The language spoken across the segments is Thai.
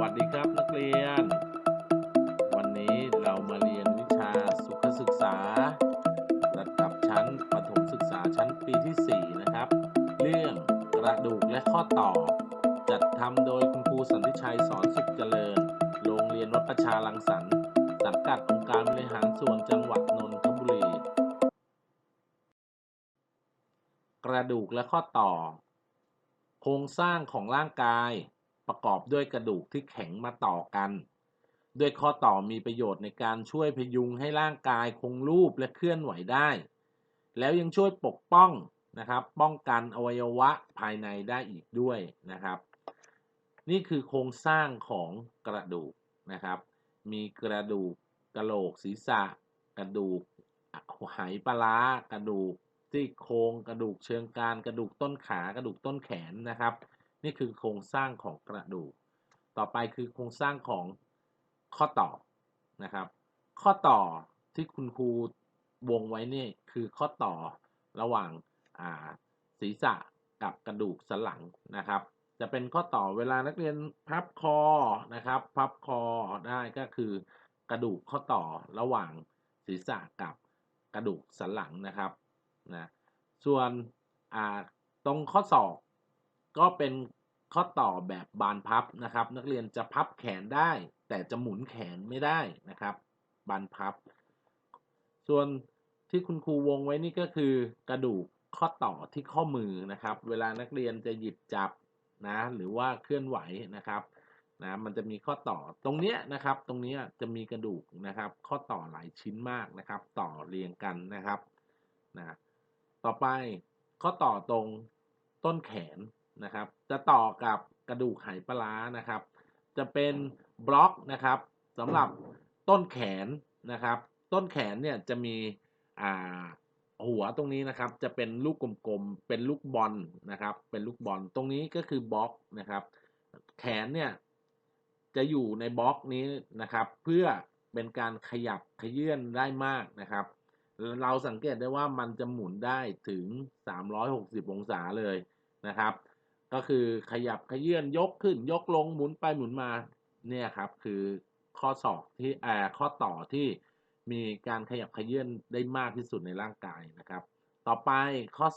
วัสดีครับนักเรียน วันนี้เรามาเรียนวิชาสุขศึกษา ระดับชั้นประถมศึกษาชั้นปีที่ 4 นะครับ เรื่องกระดูกและข้อต่อ จัดทำโดยคุณครูสันติชัยสอนสุขเจริญ โรงเรียนวัดประชาลังสรรค์สังกัดองค์การบริหารส่วนจังหวัดนนทบุรี กระดูกและข้อต่อ โครงสร้างของร่างกาย ประกอบด้วยกระดูกที่แข็งมาต่อกัน ด้วยข้อต่อมีประโยชน์ในการช่วยพยุงให้ร่างกายคงรูปและเคลื่อนไหวได้ แล้วยังช่วยปกป้องนะครับป้องกันอวัยวะภายในได้อีกด้วยนะครับ นี่คือโครงสร้างของกระดูกนะครับ มีกระดูกกระโหลกศีรษะ กระดูกไหปลากระดูกซี่โครงกระดูกเชิงกรานกระดูกต้นขากระดูกต้นแขนนะครับ นี่คือโครงสร้างของกระดูก ต่อไปคือโครงสร้างของข้อต่อนะครับ ข้อต่อที่คุณครูวงไว้นี่คือข้อต่อระหว่างาศีรษะกับกระดูกสันหลังนะครับ จะเป็นข้อต่อเวลานักเรียนพับคอนะครับพับคอได้ก็คือกระดูกข้อต่อระหว่างศีรษะกับกระดูกสันหลังนะครับนะส่วนตรงข้อศอก ก็เป็นข้อต่อแบบบานพับนะครับ นักเรียนจะพับแขนได้ แต่จะหมุนแขนไม่ได้นะครับ บานพับ ส่วนที่คุณครูวงไว้นี่ก็คือกระดูกข้อต่อที่ข้อมือนะครับ เวลานักเรียนจะหยิบจับนะหรือว่าเคลื่อนไหวนะครับนะมันจะมีข้อต่อตรงเนี้ยนะครับ ตรงเนี้ยจะมีกระดูกนะครับ ข้อต่อหลายชิ้นมากนะครับ ต่อเรียงกันนะครับนะต่อไปข้อต่อตรงต้นแขน นะครับ จะต่อกับกระดูกไหปลาร้านะครับ จะเป็นบล็อกนะครับสำหรับต้นแขนนะครับ ต้นแขนเนี่ยจะมีอ่าหัวตรงนี้นะครับ จะเป็นลูกกลมๆ เป็นลูกบอลนะครับ เป็นลูกบอลตรงนี้ก็คือบล็อกนะครับ แขนเนี่ยจะอยู่ในบล็อกนี้นะครับ เพื่อเป็นการขยับขยื่นได้มากนะครับ เราสังเกตได้ว่ามันจะหมุนได้ถึง 360 องศาเลยนะครับ ก็คือขยับขยื่นยกขึ้นยกลงหมุนไปหมุนมาเนี่ยครับคือข้อศอกที่อ่าข้อต่อที่มีการขยับขยื่นได้มากที่สุดในร่างกายนะครับ ต่อไปข้อ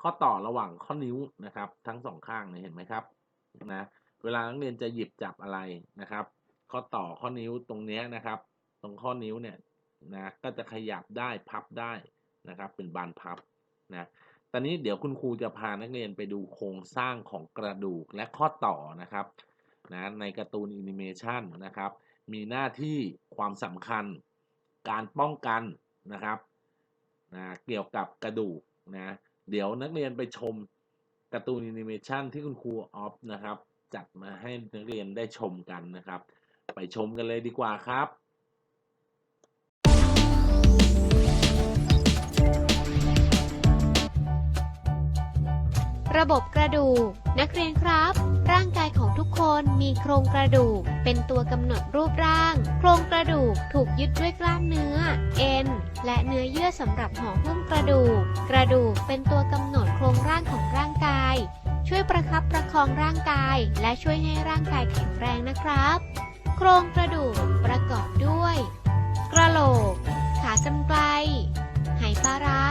ข้อต่อระหว่างข้อนิ้วนะครับ ทั้งสองข้างเห็นไหมครับนะเวลานักเรียนจะหยิบจับอะไรนะครับ ข้อต่อข้อนิ้วตรงนี้นะครับ ตรงข้อนิ้วเนี่ยนะก็จะขยับได้พับได้นะครับ เป็นบานพับนะ ตอนนี้เดี๋ยวคุณครูจะพานักเรียนไปดูโครงสร้างของกระดูกและข้อต่อนะครับนะในการ์ตูนแอนิเมชันนะครับ มีหน้าที่ความสำคัญ การป้องกันนะครับนะเกี่ยวกับกระดูกนะเดี๋ยวนักเรียนไปชมการ์ตูนแอนิเมชันที่คุณครูออฟนะครับ จัดมาให้นักเรียนได้ชมกันนะครับ ไปชมกันเลยดีกว่าครับ ระบบกระดูก นักเรียนครับ ร่างกายของทุกคนมีโครงกระดูก เป็นตัวกำหนดรูปร่าง โครงกระดูกถูกยึดด้วยกล้ามเนื้อ เอ็น และเนื้อเยื่อสำหรับห่อหุ้มกระดูก กระดูกเป็นตัวกำหนดโครงร่างของร่างกาย ช่วยประคับประคองร่างกาย และช่วยให้ร่างกายแข็งแรงนะครับ โครงกระดูกประกอบด้วย กระโหลก ขากรรไกรไหปลาร้า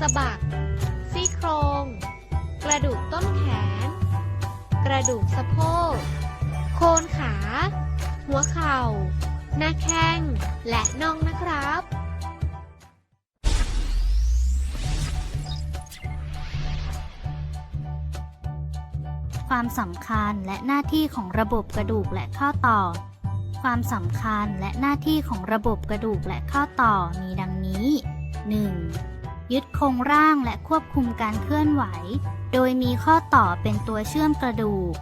สะบักซี่โครง กระดูกต้นแขน กระดูกสะโพก โคนขา หัวเข่า หน้าแข้ง และน่องนะครับ ความสำคัญและหน้าที่ของระบบกระดูกและข้อต่อ ความสำคัญและหน้าที่ของระบบกระดูกและข้อต่อมีดังนี้ 1. ยึดโครงร่างและควบคุมการเคลื่อนไหว โดยมีข้อต่อเป็นตัวเชื่อมกระดูก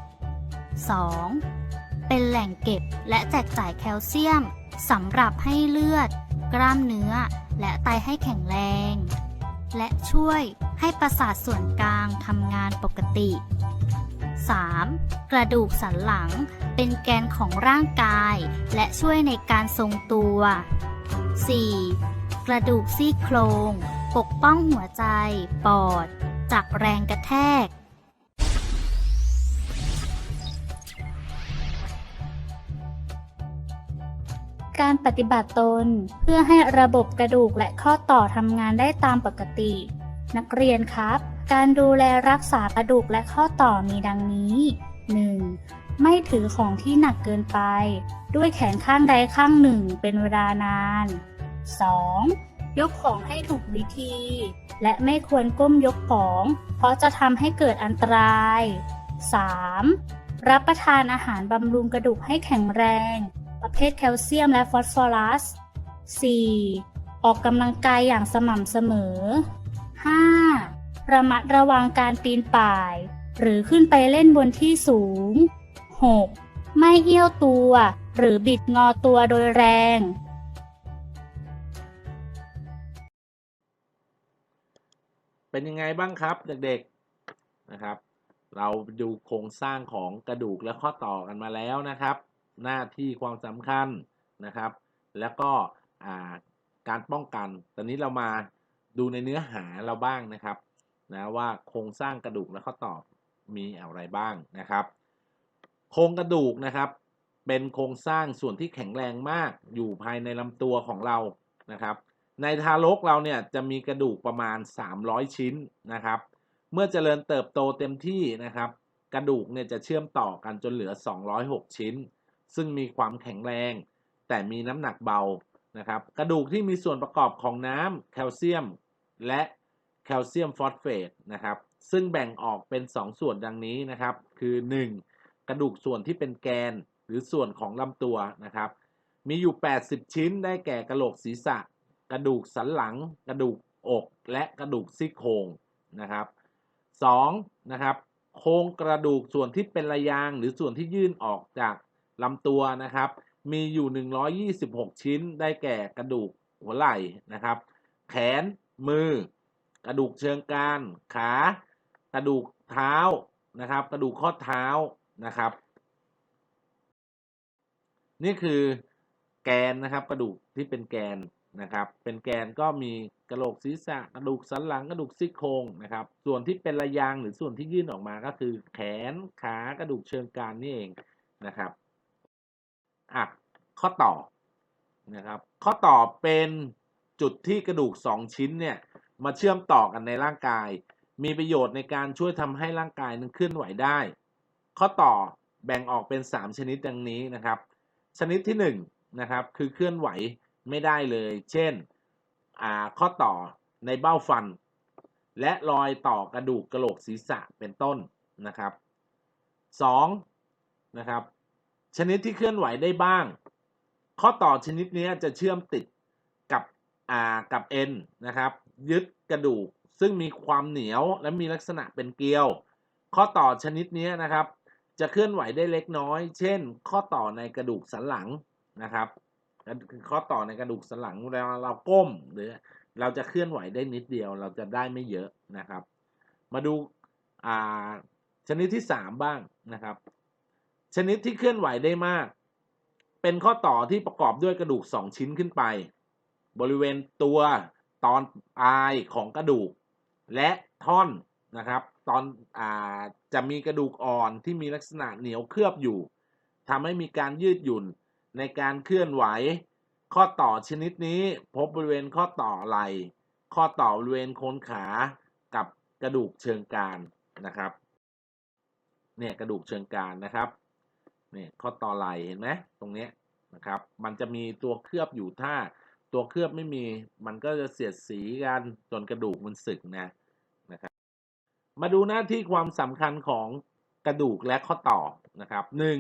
2. เป็นแหล่งเก็บและแจกจ่ายแคลเซียมสำหรับให้เลือด กล้ามเนื้อ และไตให้แข็งแรง และช่วยให้ประสาทส่วนกลางทำงานปกติ 3. กระดูกสันหลังเป็นแกนของร่างกาย และช่วยในการทรงตัว 4. กระดูกซี่โครง ปกป้องหัวใจ ปอด จากแรงกระแทก การปฏิบัติตนเพื่อให้ระบบกระดูกและข้อต่อทำงานได้ตามปกติ นักเรียนครับ การดูแลรักษากระดูกและข้อต่อมีดังนี้ 1. ไม่ถือของที่หนักเกินไป ด้วยแขนข้างใดข้างหนึ่งเป็นเวลานาน 2. ยกของให้ถูกวิธี และไม่ควรก้มยกของ เพราะจะทำให้เกิดอันตราย 3. รับประทานอาหารบำรุงกระดูกให้แข็งแรง ประเภทแคลเซียมและฟอสฟอรัส 4. ออกกำลังกายอย่างสม่ำเสมอ 5. ระมัดระวังการปีนป่าย หรือขึ้นไปเล่นบนที่สูง 6. ไม่เอี้ยวตัว หรือบิดงอตัวโดยแรง เป็นยังไงบ้างครับเด็กๆนะครับ เราดูโครงสร้างของกระดูกและข้อต่อกันมาแล้วนะครับ หน้าที่ความสำคัญนะครับ แล้วก็การป้องกัน ตอนนี้เรามาดูในเนื้อหาเราบ้างนะครับนะว่าโครงสร้างกระดูกและข้อต่อมีอะไรบ้างนะครับ โครงกระดูกนะครับ เป็นโครงสร้างส่วนที่แข็งแรงมากอยู่ภายในลำตัวของเรานะครับ ในทารกเราเนี่ยจะมีกระดูกประมาณ 300 ชิ้นนะครับ เมื่อเจริญเติบโตเต็มที่นะครับ กระดูกเนี่ยจะเชื่อมต่อกันจนเหลือ 206 ชิ้น ซึ่งมีความแข็งแรง แต่มีน้ำหนักเบานะครับ กระดูกที่มีส่วนประกอบของน้ำแคลเซียม และแคลเซียมฟอสเฟตนะครับ ซึ่งแบ่งออกเป็น 2 ส่วนดังนี้นะครับ คือ 1. กระดูกส่วนที่เป็นแกนหรือส่วนของลำตัวนะครับ มีอยู่ 80 ชิ้นได้แก่กระโหลกศีรษะ กระดูกสันหลัง กระดูกอกและกระดูกซี่โครงนะครับ 2. นะครับโครงกระดูกส่วนที่เป็นระยางหรือส่วนที่ยื่นออกจากลำตัวนะครับ มีอยู่ 126 ชิ้นได้แก่กระดูกหัวไหล่นะครับ แขนมือ กระดูกเชิงกรานขา กระดูกเท้านะครับ กระดูกข้อเท้านะครับ นี่คือแกนนะครับ กระดูกที่เป็นแกน นะครับ เป็นแกนก็มีกระโหลกศีรษะกระดูกสันหลังกระดูกซี่โครงนะครับ ส่วนที่เป็นระยางหรือส่วนที่ยื่นออกมาก็คือ แขนขากระดูกเชิงกรานนี่เองนะครับอะข้อต่อนะครับ ข้อต่อเป็นจุดที่กระดูก 2 ชิ้นเนี่ยมาเชื่อมต่อกันในร่างกาย มีประโยชน์ในการช่วยทำให้ร่างกายนั้นเคลื่อนไหวได้ ข้อต่อแบ่งออกเป็น 3 ชนิดดังนี้นะครับ ชนิดที่1นะครับคือเคลื่อนไหว ไม่ได้เลย เช่นข้อต่อในเบ้าฟัน และรอยต่อกระดูกกระโหลกศีรษะเป็นต้นนะครับ 2. นะครับ ชนิดที่เคลื่อนไหวได้บ้าง ข้อต่อชนิดนี้จะเชื่อมติดกับอ่ากับเอ็นนะครับ ยึดกระดูกซึ่งมีความเหนียวและมีลักษณะเป็นเกลียว ข้อต่อชนิดนี้นะครับ จะเคลื่อนไหวได้เล็กน้อย เช่น ข้อต่อในกระดูกสันหลังนะครับ ข้อต่อในกระดูกสันหลังเวลาเราก้มหรือ เราจะเคลื่อนไหวได้นิดเดียว เราจะได้ไม่เยอะนะครับ มาดูอ่าชนิดที่ 3 บ้างนะครับ ชนิดที่เคลื่อนไหวได้มาก เป็นข้อต่อที่ประกอบด้วยกระดูก 2 ชิ้นขึ้นไป บริเวณตัวตอนปลายของกระดูก และท่อนนะครับ ตอนอ่าจะมีกระดูกอ่อนที่มีลักษณะเหนียวเคลือบอยู่ทำให้มีการยืดหยุ่น ในการเคลื่อนไหว ข้อต่อชนิดนี้พบบริเวณข้อต่อไหล่ข้อต่อบริเวณโคนขากับกระดูกเชิงกรานนะครับเนี่ยกระดูกเชิงกรานนะครับเนี่ยข้อต่อไหล่เห็นไหมตรงนี้นะครับ มันจะมีตัวเคลือบอยู่ถ้าตัวเคลือบไม่มีมันก็จะเสียดสีกันจนกระดูกมันสึกนะนะครับ มาดูหน้าที่ความสำคัญของกระดูกและข้อต่อนะครับหนึ่ง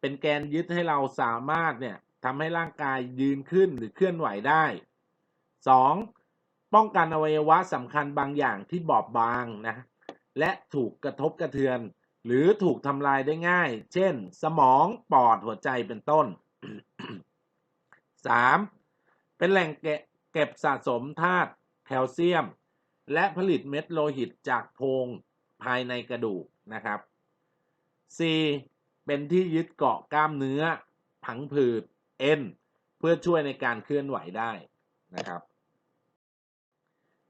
เป็นแกนยึดให้เราสามารถเนี่ยทำให้ร่างกายยืนขึ้นหรือเคลื่อนไหวได้ 2. ป้องกันอวัยวะสำคัญบางอย่างที่บอบบางนะและถูกกระทบกระเทือน หรือถูกทำลายได้ง่าย เช่น สมองปอดหัวใจเป็นต้น 3. เป็นแหล่งเก็บสะสมธาตุแคลเซียม และผลิตเม็ดโลหิตจากโพรงภายในกระดูกนะครับ 4. เป็นที่ยึดเกาะกล้ามเนื้อ ผังผืด เอ็น เพื่อช่วยในการเคลื่อนไหวได้นะครับ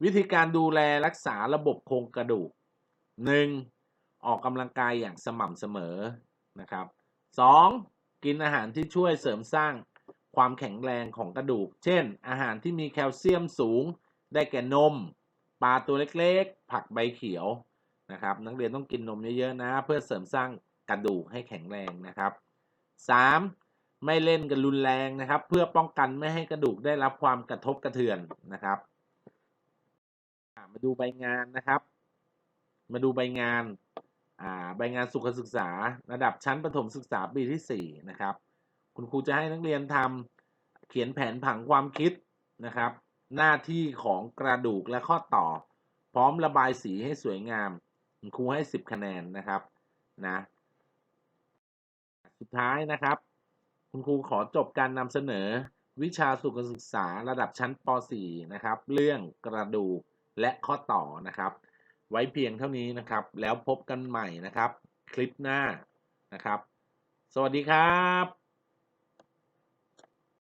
วิธีการดูแลรักษาระบบโครงกระดูก 1. ออกกำลังกายอย่างสม่ำเสมอนะครับ 2. กินอาหารที่ช่วยเสริมสร้างความแข็งแรงของกระดูก เช่น อาหารที่มีแคลเซียมสูง ได้แก่นม ปลาตัวเล็กๆ ผักใบเขียวนะครับ นักเรียนต้องกินนมเยอะๆนะ เพื่อเสริมสร้าง กระดูกให้แข็งแรงนะครับ 3. ไม่เล่นกันรุนแรงนะครับ เพื่อป้องกันไม่ให้กระดูกได้รับความกระทบกระเทือนนะครับมาดูใบงานนะครับ มาดูใบงานอ่าใบงานสุขศึกษา ระดับชั้นประถมศึกษาปีที่4นะครับ คุณครูจะให้นักเรียนทำเขียนแผนผังความคิดนะครับ หน้าที่ของกระดูกและข้อต่อ พร้อมระบายสีให้สวยงาม คุณครูให้ 10 คะแนนนะครับนะ สุดท้ายนะครับ คุณครูขอจบการนำเสนอ วิชาสุขศึกษาระดับชั้นป .4 นะครับ เรื่องกระดูกและข้อต่อนะครับ ไว้เพียงเท่านี้นะครับ แล้วพบกันใหม่นะครับ คลิปหน้านะครับ สวัสดีครับ